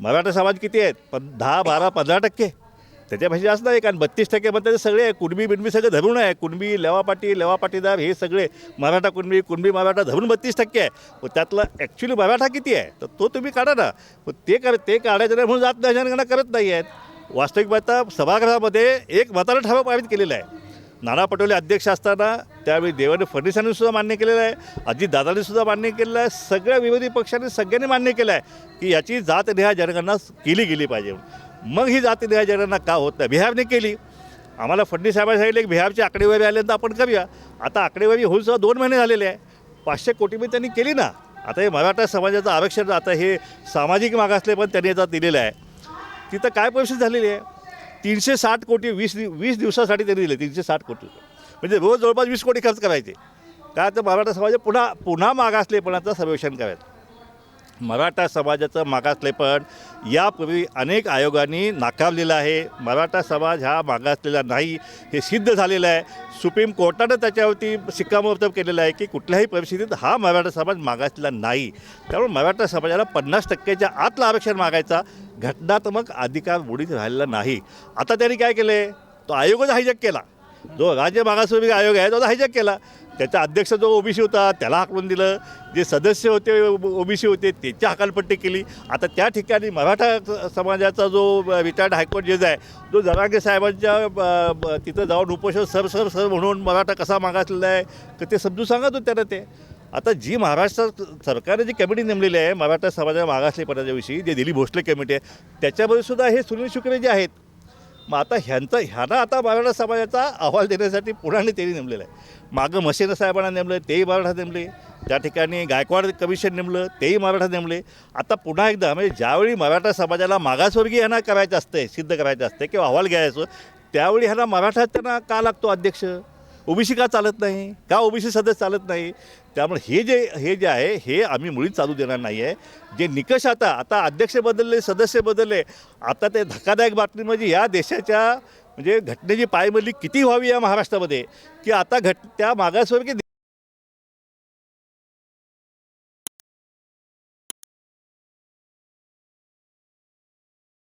मराठा समाज किती आहेत? पण दहा बारा पंधरा टक्के. त्याच्यापेक्षा जास्त नाही कारण बत्तीस टक्के म्हणतात त्याचे सगळे कुणबी बिणबी सगळे धरून आहे. कुणबी लेवापाटी लेवापाटीदार हे सगळे मराठा कुणबी कुणबी मराठा धरून बत्तीस टक्के आहे. पण त्यातलं ॲक्च्युली मराठा किती आहे? तर तो तुम्ही काढा ना. पण ते कर ते काढायचं नाही म्हणून जात नाही करत नाही आहेत. वास्तविक पाहता सभागृहामध्ये एक मताला ठराव पारित केलेला आहे. नाना पटोले अध्यक्ष असताना त्यावेळी देवेंद्र फडणवीसांनी सुद्धा मान्य केलेलं आहे अजितदादांनी सुद्धा मान्य केलेलं आहे सगळ्या विरोधी पक्षांनी सगळ्यांनी मान्य केलं आहे की याची जातनिहाय जनगणना केली गेली पाहिजे. मग ही जातनिहाय जनगणना का होत नाही? बिहारने केली. आम्हाला फडणवीस साहेबांनी सांगितलं की बिहारची आकडेवारी आल्यानंतर आपण करूया. आता आकडेवारी होऊन सुद्धा दोन महिने झालेले आहे. पाचशे कोटी त्यांनी केली ना. आता हे मराठा समाजाचं आरक्षण आता हे सामाजिक मागासले पण त्यांनी याचा दिलेलं आहे. तिथं काय परिस्थिती झालेली आहे? तीनशे साठ कोटी वीस दि वीस दिवसासाठी त्यांनी दिले तीनशे साठ कोटी. म्हणजे रोज जवळपास वीस कोटी खर्च करायचे. काय तर मराठा समाज पुन्हा पुन्हा मागासलेपणाचं सर्वेक्षण करायचं. मराठा समाजाचं मागासलेपण यापूर्वी अनेक आयोगांनी नाकारलेलं आहे. मराठा समाज हा मागासलेला नाही हे सिद्ध झालेलं आहे. सुप्रीम कोर्टानं त्याच्यावरती शिक्कामोर्तब केलेलं आहे की कुठल्याही परिस्थितीत हा मराठा समाज मागासलेला नाही. त्यामुळे मराठा समाजाला पन्नास टक्क्याच्या आतलं आरक्षण मागायचा घटनात्मक अधिकार बुडीत राहिलेला नाही. आता त्यांनी काय केलं तो आयोगच हायजॅक केला. जो राज्य मागासवर्गीय आयोग आहे तो हायजॅक केला. त्याचा अध्यक्ष जो ओबीसी होता त्याला हाकलून दिलं. जे सदस्य होते ओबीसी होते त्याची हकालपट्टी केली. आता त्या ठिकाणी मराठा समाजाचा जो रिटायर्ड हायकोर्ट जज आहे जो जरांगे साहेबांच्या ब- ब- तिथं जाऊन उपोषण सर सर सर म्हणून मराठा कसा मागासलेला आहे तर ते समजून सांगत होते त्यांना ते. आता जी महाराष्ट्र सरकारने जी कमिटी नेमलेली आहे मराठा समाजा मागासलेपणाच्या विषयी जे दिली भोसले कमिटी आहे त्याच्यामध्ये सुद्धा हे सुनील शुक्रे जे आहेत मग आता ह्यांचं ह्यांना आता मराठा समाजाचा अहवाल देण्यासाठी पुराने त्यांनी नेमलेलं आहे. मागं मसेना साहेबांना नेमलं तेही मराठा नेमले. त्या ठिकाणी गायकवाड कमिशन नेमलं तेही मराठा नेमले. आता पुन्हा एकदा म्हणजे ज्यावेळी मराठा समाजाला मागासवर्गीय यांना करायचं असतंय सिद्ध करायचं असतं किंवा अहवाल घ्यायचं त्यावेळी ह्यांना मराठा त्यांना का लागतो अध्यक्ष? ओबीसी का चालत नाही? का ओबीसी सदस्य चालत नाही? त्यामुळे हे जे हे जे आहे हे आम्ही मुळीच चालू देणार नाही आहे जे निकष आता आता अध्यक्ष बदलले सदस्य बदलले आता ते धक्कादायक बातमी म्हणजे या देशाच्या म्हणजे घटनेची पायमल्ली किती व्हावी या महाराष्ट्रामध्ये? की आता घट त्या मागासवर्गीय